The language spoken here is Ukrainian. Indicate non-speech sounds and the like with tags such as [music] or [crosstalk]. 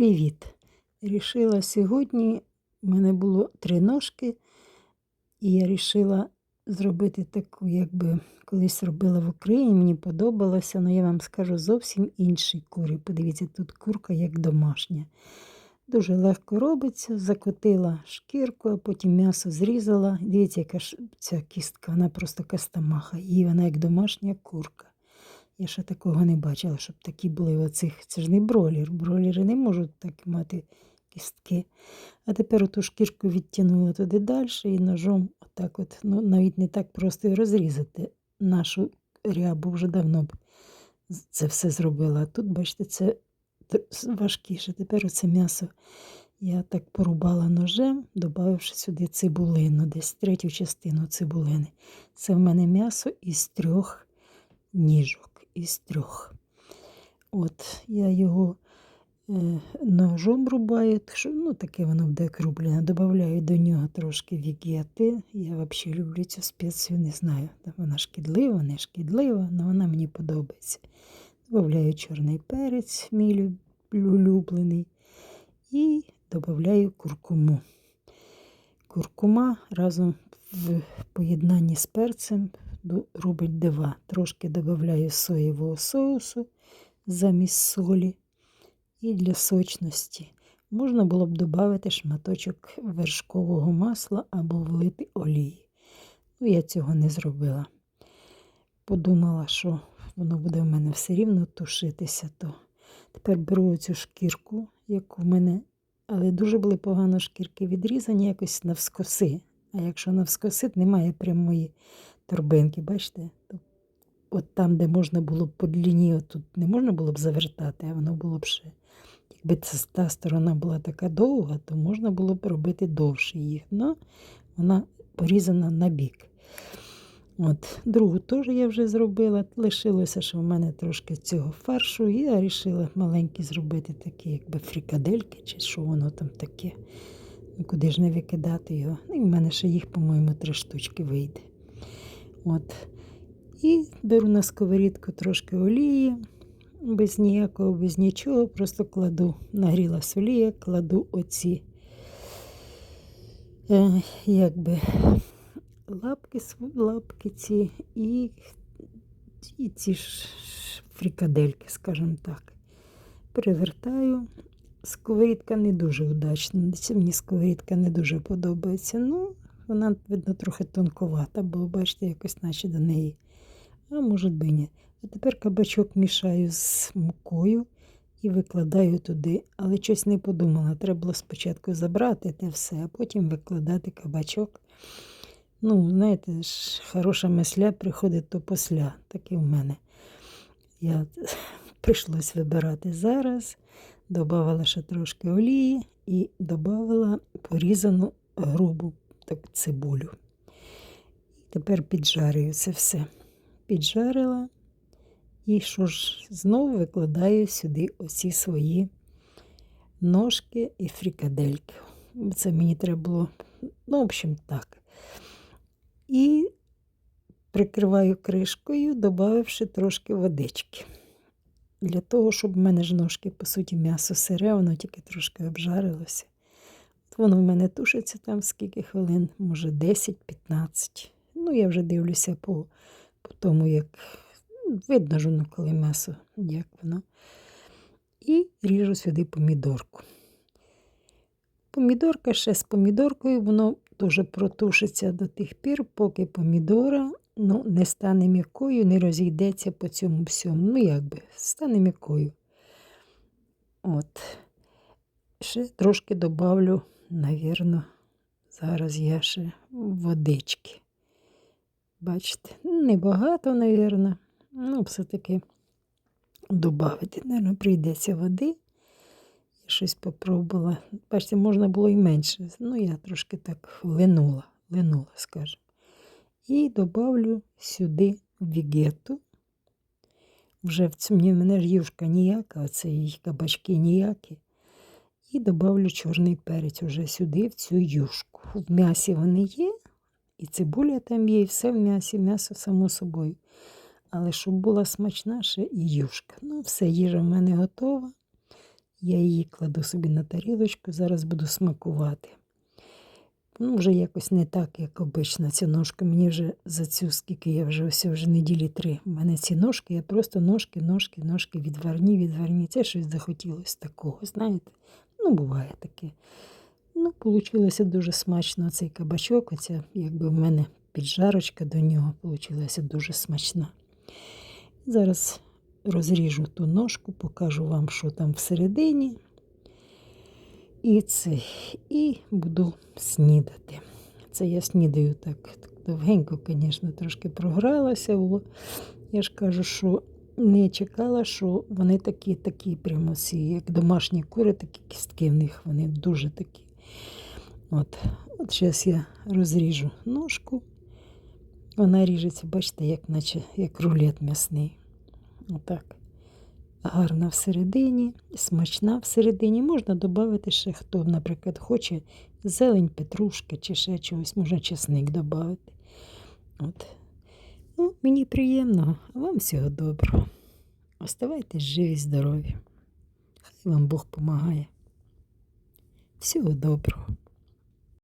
Привіт! Рішила сьогодні, в мене було три ножки, і я вирішила зробити таку, якби колись робила в Україні, мені подобалося, але я вам скажу зовсім інший курі. Подивіться, тут курка як домашня. Дуже легко робиться, закотила шкірку, а потім м'ясо зрізала. Дивіться, яка ця кістка, вона просто кастамаха, і вона як домашня курка. Я ще такого не бачила, щоб такі були оцих. Це ж не бролер. Бролери не можуть так мати кістки. А тепер оту шкірку відтягнула туди далі і ножом отак от, ну навіть не так просто розрізати. Нашу рябу вже давно б це все зробила. А тут, бачите, це важкіше. Тепер оце м'ясо я так порубала ножем, додавши сюди цибулину, десь третю частину цибулини. Це в мене м'ясо із трьох ніжок із трьох. От, Я його е, ножом рубаю, ну таке воно буде круплене. Добавляю до нього трошки вігети. Я взагалі люблю цю спецію, не знаю. Вона шкідлива, не шкідлива, але вона мені подобається. Добавляю чорний перець, мій улюблений, і додаю куркуму. Куркума разом в поєднанні з перцем робить дива. Трошки додаю соєвого соусу замість солі. І для сочності можна було б додати шматочок вершкового масла або влити олії. Ну, я цього не зробила. Подумала, що воно буде в мене все рівно тушитися. то Тепер беру цю шкірку, яку в мене, але дуже були погано шкірки відрізані, якось навскоси. А якщо навскоси, немає прямої торбинки, бачите? От там, де можна було б по длині, тут не можна було б завертати, а воно було б ще. Якби та сторона була така довга, то можна було б робити довше їх. Ну, вона порізана на бік. От, Другу теж я вже зробила. Лишилося, що в мене трошки цього фаршу, і я вирішила маленькі зробити такі, якби фрикадельки, чи що воно там таке. Ну, Куди ж не викидати його. Ну, і в мене ще їх, по-моєму, три штучки вийде. От. І беру на сковорідку трошки олії, без ніякого, без нічого, просто кладу, нагріла олія, кладу оці е, якби лапки лапки ці і і ці ж фрикадельки, скажімо так. Перевертаю. Сковорідка не дуже удачна. Мені сковорідка не дуже подобається. Ну, вона, видно, трохи тонковата, бо, бачите, якось наче до неї. А може би ні. А тепер кабачок мішаю з мукою і викладаю туди. Але щось не подумала. Треба було спочатку забрати те все, а потім викладати кабачок. Ну, знаєте, ж, хороша мисля приходить то посля. Так і в мене. Я [laughs] прийшлось вибирати зараз, додавала ще трошки олії і додавала порізану грубу так цибулю. І тепер піджарюю це все. Піджарила. І що ж, знову викладаю сюди оці свої ножки і фрикадельки. Це мені треба було, ну, в общем, так. І прикриваю кришкою, додавши трошки водички. Для того, щоб в мене ж ножки, по суті, м'ясо сире, воно тільки трошки обжарилося. Воно в мене тушиться там скільки хвилин, може 10-15. Ну, я вже дивлюся по по тому, як видно ж воно, коли м'ясо, як воно. І ріжу сюди помідорку. Помідорка ще з помідоркою, воно дуже протушиться до тих пір, поки помідора ну, не стане м'якою, не розійдеться по цьому всьому. Ну, як би, стане м'якою. От. Ще трошки добавлю Навірно, зараз я ще водички. Бачите, небагато, навірно. Ну, все-таки додати, Наверно, прийдеться води. Я щось попробувала. Бачите, можна було і менше. Ну, я трошки так линула, линула, скажімо. І додавлю сюди вігету. Вже в цьому мене ж юшка ніяка, оце її кабачки ніякі. І додавлю чорний перець уже сюди, в цю юшку. В м'ясі вони є, і цибуля там є, і все в м'ясі, м'ясо само собою. Але щоб була смачна і юшка. Ну, все, їжа в мене готова. Я її кладу собі на тарілочку, зараз буду смакувати. Ну, вже якось не так, як обично. Ця ножка. Мені вже за цю, скільки я вже ось вже неділі три. У мене ці ножки, я просто ножки, ножки, ножки відварні, відварні. Це щось захотілося такого, знаєте? Ну, буває таке. Ну, вийшло дуже смачно цей кабачок. Оця, якби в мене піджарочка до нього вийшла дуже смачна. Зараз розріжу ту ножку, покажу вам, що там всередині. І це, і буду снідати. Це я снідаю так, так довгенько, звісно, трошки програлася. О. Я ж кажу, що не чекала, що вони такі, такі прямо всі, як домашні кури, такі кістки в них, вони дуже такі. От, от зараз я розріжу ножку. Вона ріжеться, бачите, як наче як рулет м'ясний. Отак. Гарна всередині, смачна всередині. Можна додати ще хто, наприклад, хоче зелень, петрушки чи ще чогось, можна чесник додати. От. Ну, мені приємно, а вам всього доброго. Оставайтесь живі, здорові. Хай вам Бог помагає. Всього доброго.